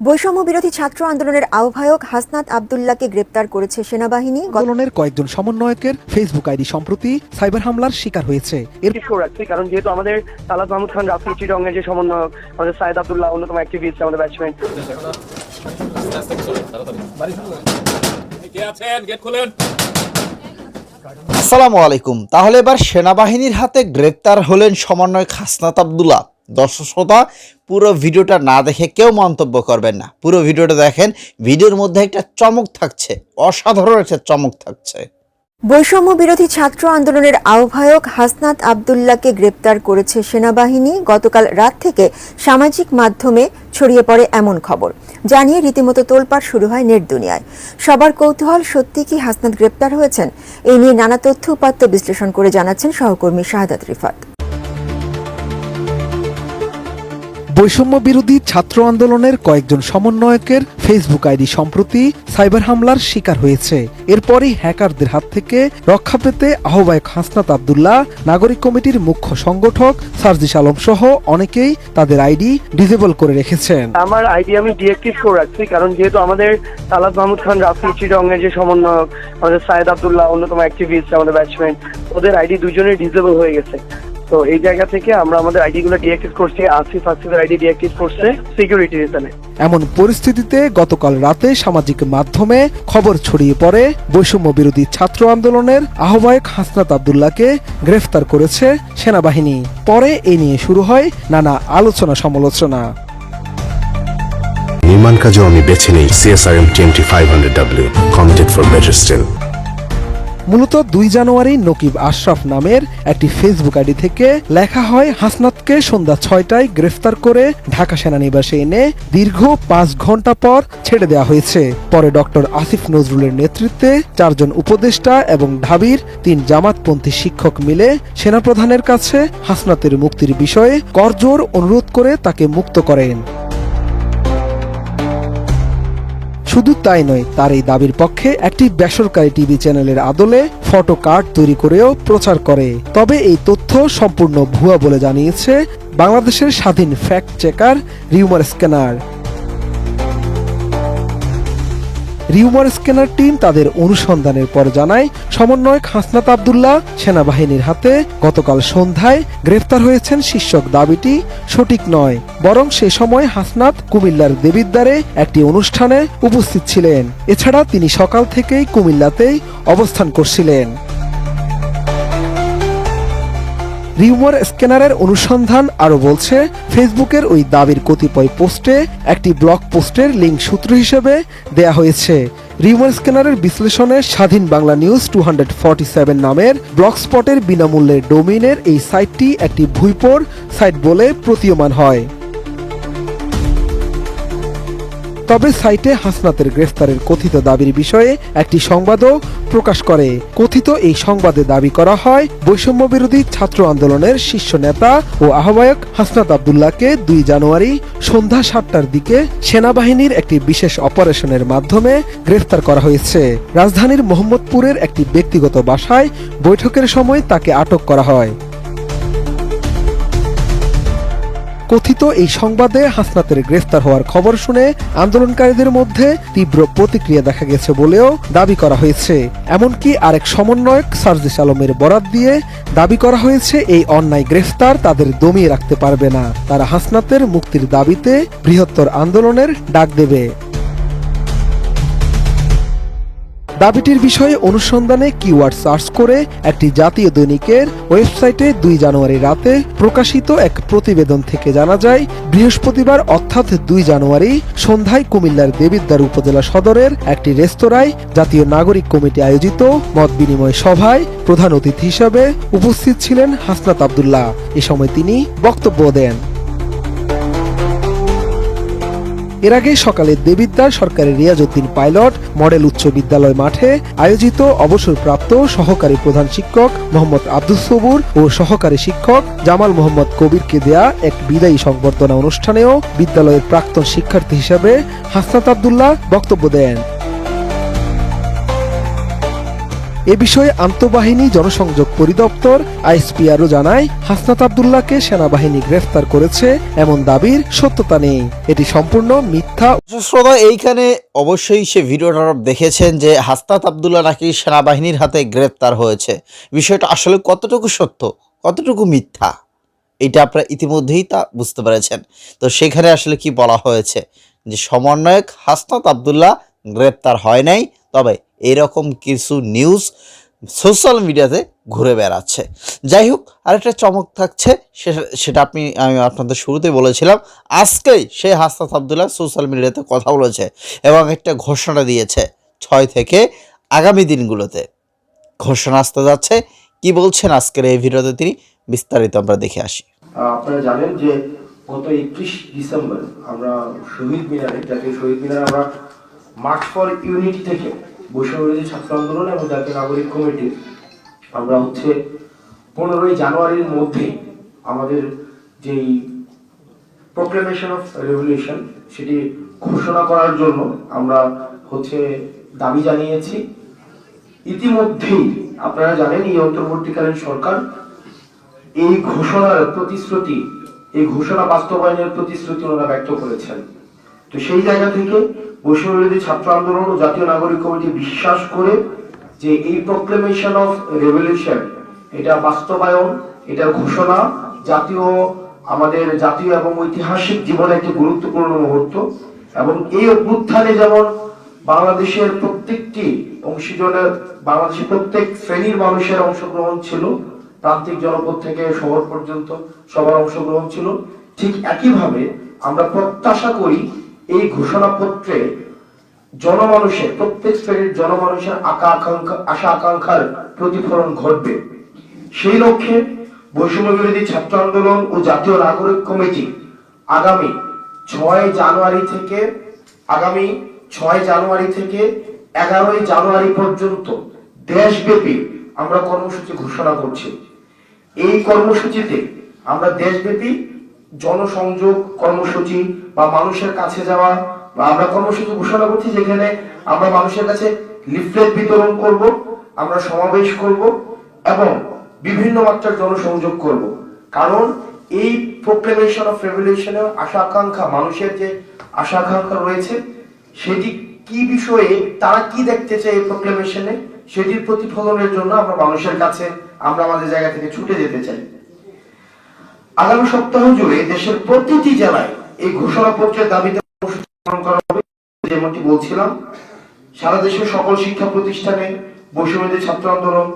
বৈষম্য বিরোধী ছাত্র আন্দোলনের আহ্বায়ক হাসনাত আবদুল্লাহকে গ্রেপ্তার করেছে সেনাবাহিনী। আন্দোলনের কয়েকজন সমন্বয়কের ফেসবুক আইডি সম্প্রতি সাইবার হামলার শিকার হয়েছে। এর কারণ যেহেতু আমাদের তালাত মাহমুদ খান রাফি চিটঙ্গের যে সমন্বয়ক আমাদের সাইদ আবদুল্লাহ অন্যতম অ্যাক্টিভিস্ট আমাদের ব্যাটসম্যান কে আছেন? গেট খুলেন। আসসালামু আলাইকুম। তাহলে এবার সেনাবাহিনীর হাতে গ্রেপ্তার হলেন সমন্বয়ক হাসনাত আবদুল্লাহ। দর্শক শ্রোতা, পুরো ভিডিওটা না দেখে কেউ মন্তব্য করবেন না। পুরো ভিডিওটা দেখেন, ভিডিওর মধ্যে একটা চমক থাকছে, অসাধারণ একটা চমক থাকছে। বৈষম্য বিরোধী ছাত্র আন্দোলনের আহ্বায়ক হাসনাত আবদুল্লাহকে গ্রেপ্তার করেছে সেনাবাহিনী। গতকাল রাত থেকে সামাজিক মাধ্যমে ছড়িয়ে পড়ে এমন খবর। জানিয়ে রীতিমতো তোলপাড় শুরু হয় নেট দুনিয়ায়। সবার কৌতূহল সত্যি কি হাসনাত গ্রেপ্তার হয়েছেন? এই নিয়ে নানা তথ্য উপাত্ত বিশ্লেষণ করে জানাচ্ছেন সহকর্মী শাহাদাত রিফাত। বৈষম্য বিরোধী ছাত্র আন্দোলনের কয়েকজন সমন্বয়কের ফেসবুক আইডি সম্প্রতি সাইবার হামলার শিকার হয়েছে। এরপরই হ্যাকারদের হাত থেকে রক্ষা পেতে আহ্বায়ক হাসনাত আবদুল্লাহ, নাগরিক কমিটির মুখ্য সংগঠক সার্জিস আলম সহ অনেকেই তাদের আইডি ডিসেবল করে রেখেছেন। আমার আইডি আমি ডিএক্টিভ করে রাখছি, কারণ যেহেতু আমাদের তালাত মাহমুদ খান, রাফি চিটঙ্গের যে সমন্বয়ক, আমাদের সাইদ আবদুল্লাহ, অন্যতম অ্যাক্টিভিস্ট আমাদের ব্যাটসম্যান ওদের আইডি দুজনের ডিসেবল হয়ে গেছে। তো এই জায়গা থেকে আমরা আমাদের আইডি গুলো ডিএক্টিভ করছি আসিফ আসিফের আইডি ডিএক্টিভ করছে সিকিউরিটি রিজনে এমন পরিস্থিতিতে গতকাল রাতে সামাজিক মাধ্যমে খবর ছড়িয়ে পড়ে বৈষম্য বিরোধী ছাত্র আন্দোলনের আহ্বায়ক হাসনাত আবদুল্লাহকে গ্রেফতার করেছে সেনাবাহিনী। পরে এ নিয়ে শুরু হয় নানা আলোচনা সমালোচনা। নির্মাণ কাজও আমি বেছে নেই CSRM twenty five hundred W committed for better steel মূলত দুই জানুয়ারি নকিব আশরাফ নামের একটি ফেসবুক আইডি থেকে লেখা হয়, হাসনাতকে সন্ধ্যা ছয়টায় গ্রেফতার করে ঢাকা সেনানিবাসে এনে দীর্ঘ পাঁচ ঘণ্টা পর ছেড়ে দেওয়া হয়েছে। পরে ডক্টর আসিফ নজরুলের নেতৃত্বে চারজন উপদেষ্টা এবং ঢাবির তিন জামাতপন্থী শিক্ষক মিলে সেনাপ্রধানের কাছে হাসনাতের মুক্তির বিষয়ে করজোর অনুরোধ করে তাকে মুক্ত করেন। শুধু তাই নয়, তার এই দাবির পক্ষে একটি বেসরকারি টিভি চ্যানেলের আদলে ফটো কার্ড তৈরি করেও প্রচার করে। তবে এই তথ্য সম্পূর্ণ ভুয়া বলে জানিয়েছে বাংলাদেশের স্বাধীন fact checker rumour scanner. Rumour scanner team তাদের অনুসন্ধানের পর জানায়, সমন্বয়ক হাসনাত আবদুল্লাহ সেনাবাহিনীর হাতে গতকাল সন্ধ্যায় গ্রেফতার হয়েছেন শীর্ষক দাবিটি। সঠিক নয়, বরং সে সময় হাসনাত কুমিল্লার দেবিদ্বারে একটি অনুষ্ঠানে উপস্থিত ছিলেন। এছাড়া তিনি সকাল থেকেই কুমিল্লাতেই অবস্থান করছিলেন। রিউমার স্ক্যানারের অনুসন্ধান আরও বলছে, ফেসবুকের ওই দাবির কতিপয় পোস্টে একটি ব্লগ পোস্টের লিঙ্ক সূত্র হিসেবে দেয়া হয়েছে। রিউমার স্ক্যানারের বিশ্লেষণে স্বাধীন বাংলা নিউজ টু নামের ব্লগ স্পটের বিনামূল্যে ডোমিনের এই সাইটটি একটি ভুইপোর সাইট বলে প্রতীয়মান হয়। তবে সাইটে হাসনাতের গ্রেফতারের কথিত দাবির বিষয়ে একটি সংবাদও প্রকাশ করে। কথিত এই সংবাদে দাবি করা হয়, বৈষম্য বিরোধী ছাত্র আন্দোলনের শীর্ষ নেতা ও আহ্বায়ক হাসনাত আবদুল্লাহকে দুই জানুয়ারি সন্ধ্যা সাতটার দিকে সেনাবাহিনীর একটি বিশেষ অপারেশনের মাধ্যমে গ্রেফতার করা হয়েছে। রাজধানীর মোহাম্মদপুরের একটি ব্যক্তিগত বাসায় বৈঠকের সময় তাকে আটক করা হয়। কথিত এই সংবাদে হাসনাতের গ্রেফতার হওয়ার খবর শুনে আন্দোলনকারীদের মধ্যে তীব্র প্রতিক্রিয়া দেখা গেছে বলেও দাবি করা হয়েছে। এমনকি আরেক সমন্বয়ক সার্জিস আলমের বরাত দিয়ে দাবি করা হয়েছে, এই অন্যায় গ্রেফতার তাদের দমিয়ে রাখতে পারবে না। তারা হাসনাতের মুক্তির দাবিতে বৃহত্তর আন্দোলনের ডাক দেবে। দাবিটির বিষয়ে অনুসন্ধানে কিওয়ার্ড সার্চ করে একটি জাতীয় দৈনিকের ওয়েবসাইটে দুই জানুয়ারি রাতে প্রকাশিত এক প্রতিবেদন থেকে জানা যায়, বৃহস্পতিবার অর্থাৎ দুই জানুয়ারি সন্ধ্যায় কুমিল্লার দেবিদ্বার উপজেলা সদরের একটি রেস্তোরাঁয় জাতীয় নাগরিক কমিটি আয়োজিত মত বিনিময় সভায় প্রধান অতিথি হিসাবে উপস্থিত ছিলেন হাসনাত আবদুল্লাহ। এ সময় তিনি বক্তব্য দেন। এর আগে সকালে দেবিদ্যার সরকারি রিয়াজউদ্দিন পাইলট মডেল উচ্চ বিদ্যালয় মাঠে আয়োজিত অবসরপ্রাপ্ত সহকারী প্রধান শিক্ষক মোহাম্মদ আব্দুল সবুর ও সহকারী শিক্ষক জামাল মোহাম্মদ কবিরকে দেয়া এক বিদায়ী সংবর্ধনা অনুষ্ঠানেও বিদ্যালয়ের প্রাক্তন শিক্ষার্থী হিসাবে হাসনাত আবদুল্লাহ বক্তব্য দেন। এ বিষয়ে আন্তঃবাহিনী জনসংযোগ পরিদপ্তর আইএসপিআরও জানায়, হাসনাত আবদুল্লাহকে সেনাবাহিনী গ্রেফতার করেছে এমন দাবির সত্যতা নেই। এটি সম্পূর্ণ মিথ্যা। শ্রোতা, এইখানে অবশ্যই সে ভিডিওটা দেখেছেন যে হাস্তাত আবদুল্লাহ নাকি সেনাবাহিনীর হাতে গ্রেপ্তার হয়েছে। বিষয়টা আসলে কতটুকু সত্য, কতটুকু মিথ্যা, এটা আপনারা ইতিমধ্যেই তা বুঝতে পেরেছেন। তো সেখানে আসলে কি বলা হয়েছে? যে সমন্বয়ক হাসনাত আবদুল্লাহ গ্রেপ্তার হয় নাই, তবে এরকম কিছু নিউজ সোশ্যাল মিডিয়াতে ঘুরে বেড়াচ্ছে। যাই হোক, আরেকটা চমক থাকছে, সেটা- আপনি, আমি আপনাদের শুরুতে বলেছিলাম, আজকেই সে হাসনাত আবদুল্লাহ সোশ্যাল মিডিয়াতে কথা বলেছে এবং একটা ঘোষণা দিয়েছে ছয় থেকে আগামী দিনগুলোতে। ঘোষণা আসতে যাচ্ছে, কি বলছেন আজকের এই ভিডিওতে তিনি, বিস্তারিত আমরা দেখে আসি। আপনারা জানেন যে গত একত্রিশ ডিসেম্বর আমরা শহীদ মিনারে, জাতীয় শহীদ মিনারে আমরা মার্চ ফর ইউনিটি থেকে বৈষম্যবিরোধী ছাত্র আন্দোলন এবং জাতীয় নাগরিক কমিটি। আমরা হচ্ছে পনেরোই জানুয়ারির মধ্যে আমাদের যেই প্রোক্লেমেশন অফ রেভলিউশন সেটি ঘোষণা করার জন্য আমরা হচ্ছে দাবি জানিয়েছি। ইতিমধ্যেই আপনারা জানেন এই অন্তর্বর্তীকালীন সরকার এই ঘোষণার প্রতিশ্রুতি, এই ঘোষণা বাস্তবায়নের প্রতিশ্রুতি ওনারা ব্যক্ত করেছেন। তো সেই জায়গা থেকে বৈষম্যবিরোধী ছাত্র আন্দোলন ও জাতীয় নাগরিক কমিটি বিশ্বাস করে যে এই প্রক্লেমেশন অফ রেভলিউশন এটা বাস্তবায়ন এটার ঘোষণা জাতীয়, আমাদের জাতীয় এবং ঐতিহাসিক জীবনে একটি গুরুত্বপূর্ণ মুহূর্ত এবং এই অভ্যুত্থানে যেমন বাংলাদেশের প্রত্যেকটি অংশীজনের, বাংলাদেশের প্রত্যেক শ্রেণির মানুষের অংশগ্রহণ ছিল, প্রান্তিক জনপদ থেকে শহর পর্যন্ত সবার অংশগ্রহণ ছিল, ঠিক একইভাবে আমরা প্রত্যাশা করি এই ঘোষণাপত্রে জনমানুষের, প্রত্যেক শ্রেণির জনমানুষের আকা আকাঙ্ক্ষা, আশা আকাঙ্ক্ষার প্রতিফলন ঘটবে। সেই লক্ষ্যে বৈষম্য বিরোধী ছাত্র আন্দোলন ও জাতীয় নাগরিক কমিটি আগামী ছয় জানুয়ারি থেকে, আগামী ছয় জানুয়ারি থেকে এগারোই জানুয়ারি পর্যন্ত দেশব্যাপী আমরা কর্মসূচি ঘোষণা করছি। এই কর্মসূচিতে আমরা দেশব্যাপী জনসংযোগ, কর্মসূচি বা মানুষের কাছে যাওয়া বা আমরা কর্মসূচি ঘোষণা করছি যেখানে আমরা মানুষের কাছে লিফলেট বিতরণ করব, আমরা সমাবেশ করব এবং বিভিন্ন মাত্রার জনসংযোগ করব। কারণ এই প্রোক্লেমেশন অফ রেভলিউশনের আশা আকাঙ্ক্ষা, মানুষের যে আশা আকাঙ্ক্ষা রয়েছে, সেটি কি বিষয়ে, তারা কি দেখতে চায় এই প্রোক্লেমেশনে সেটির প্রতিফলনের জন্য আমরা মানুষের কাছে, আমরা আমাদের জায়গা থেকে ছুটে যেতে চাই। আগামী সপ্তাহ জুড়ে দেশের প্রতিটি জেলায় এই ঘোষণাপত্রের দাবিতে যেমনটি বলছিলাম। সারা দেশের সকল শিক্ষা প্রতিষ্ঠানে বৈষম্যদের ছাত্র আন্দোলন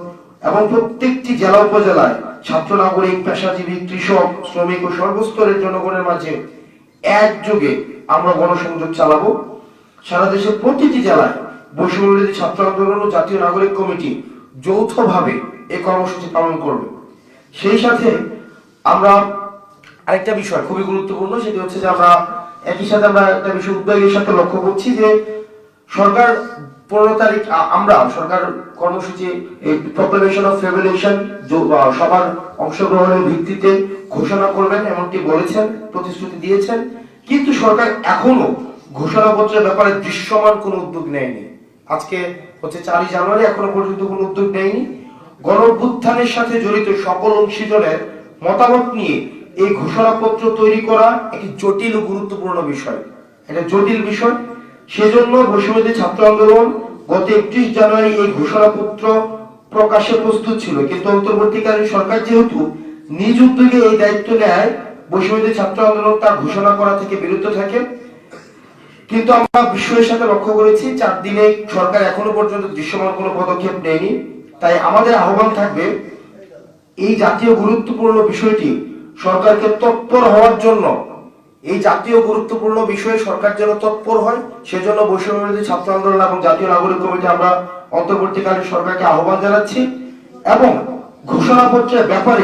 এবং প্রত্যেকটি জেলা উপজেলায় ছাত্র, নাগরিক, পেশাজীবী, কৃষক, শ্রমিক ও সর্বস্তরের জনগণের মাঝে একযোগে আমরা গণসংযোগ চালাবো। সারা দেশের প্রতিটি জেলায় বৈষম্যবিরোধী ছাত্র আন্দোলন ও জাতীয় নাগরিক কমিটি যৌথভাবে এই কর্মসূচি পালন করবে। সেই সাথে আমরা আরেকটা বিষয় খুবই গুরুত্বপূর্ণ, সেটি হচ্ছে যে আমরা একই সাথে আমরা একটা বিষয় উদ্বেগের সাথে লক্ষ্য করছি যে সরকার পনেরো তারিখ আমরা, সরকার কর্মসূচি প্রক্লেমেশন অফ রেভলিউশন সবার অংশগ্রহণের ভিত্তিতে ঘোষণা করবেন, এমনটি বলেছেন, প্রতিশ্রুতি দিয়েছেন। কিন্তু সরকার এখনও ঘোষণাপত্রের ব্যাপারে দৃশ্যমান কোনো উদ্যোগ নেয়নি। আজকে হচ্ছে চারই জানুয়ারি, এখনও পর্যন্ত কোনো উদ্যোগ নেয়নি। গণ সাথে জড়িত সকল অংশীজনের মতামত নিয়ে এই ঘোষণাপত্র তৈরি করা একটি জটিল ও গুরুত্বপূর্ণ বিষয়। এটা জটিল বিষয়। সেজন্য বৈষম্যদের ছাত্র আন্দোলন গত একত্রিশ জানুয়ারি এই ঘোষণাপত্র প্রকাশে প্রস্তুত ছিল। কিন্তু অন্তর্বর্তীকালীন সরকার যেহেতু নিজ উদ্যোগে এই দায়িত্ব নেয় বৈষম্যদের ছাত্র আন্দোলন তা ঘোষণা করা থেকে বিরত থাকে। কিন্তু আমরা বিশ্বের সাথে লক্ষ্য করেছি, চার দিনে সরকার এখনও পর্যন্ত দৃশ্যমান কোনো পদক্ষেপ নেয়নি। তাই আমাদের আহ্বান থাকবে এই জাতীয় গুরুত্বপূর্ণ বিষয়টি সরকারকে তৎপর হওয়ার জন্য, এই জাতীয় গুরুত্বপূর্ণ বিষয়ে সরকার যেন তৎপর হয়, সেজন্য বৈষম্যবিরোধী ছাত্র আন্দোলন এবং জাতীয় নাগরিক কমিটি আমরা অন্তর্বর্তীকালীন সরকারকে আহ্বান জানাচ্ছি এবং ঘোষণাপত্রের ব্যাপারে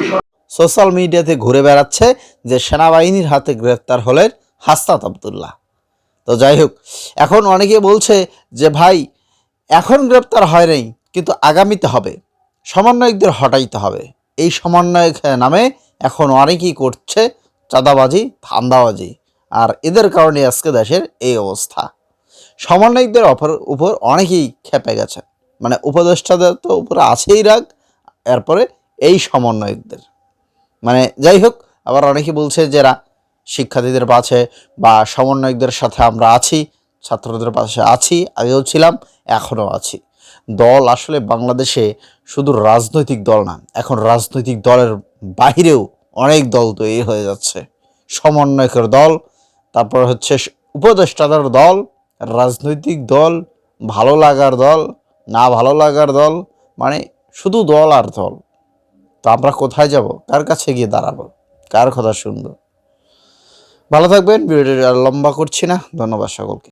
সোশ্যাল মিডিয়াতে ঘুরে বেড়াচ্ছে যে সেনাবাহিনীর হাতে গ্রেফতার হলেন হাসনাত আবদুল্লাহ। তো যাই হোক, এখন অনেকে বলছে যে ভাই, এখন গ্রেপ্তার হয় নাই, কিন্তু আগামীতে হবে। সমন্বয়কদের হটাইতে হবে। এই সমন্বয়ক নামে। এখন অনেকেই করছে চাঁদাবাজি, ধান্দাবাজি। আর এদের কারণে আজকে দেশের এই অবস্থা। সমন্বয়কদের অপর উপর অনেকেই খেপে গেছে। মানে উপদেষ্টাদের তো উপরে আছেই রাগ, এরপরে এই সমন্বয়কদের। মানে যাই হোক, আবার অনেকে বলছে যে না শিক্ষার্থীদের পাশে বা সমন্বয়কদের সাথে আমরা আছি, ছাত্রদের পাশে আছি, আগেও ছিলাম, এখনও আছি। দল আসলে বাংলাদেশে শুধু রাজনৈতিক দল না, এখন রাজনৈতিক দলের বাহিরেও অনেক দল তৈরি হয়ে যাচ্ছে। সমন্বয়কের দল, তারপর হচ্ছে উপদেষ্টাদের দল, রাজনৈতিক দল, ভালো লাগার দল, না ভালো লাগার দল মানে শুধু দল আর দল। তো আমরা কোথায় যাব? কার কাছে গিয়ে দাঁড়াবো? কার কথা শুনব? ভালো থাকবেন, ভিডিওটি আর লম্বা করছি না। ধন্যবাদ সকলকে।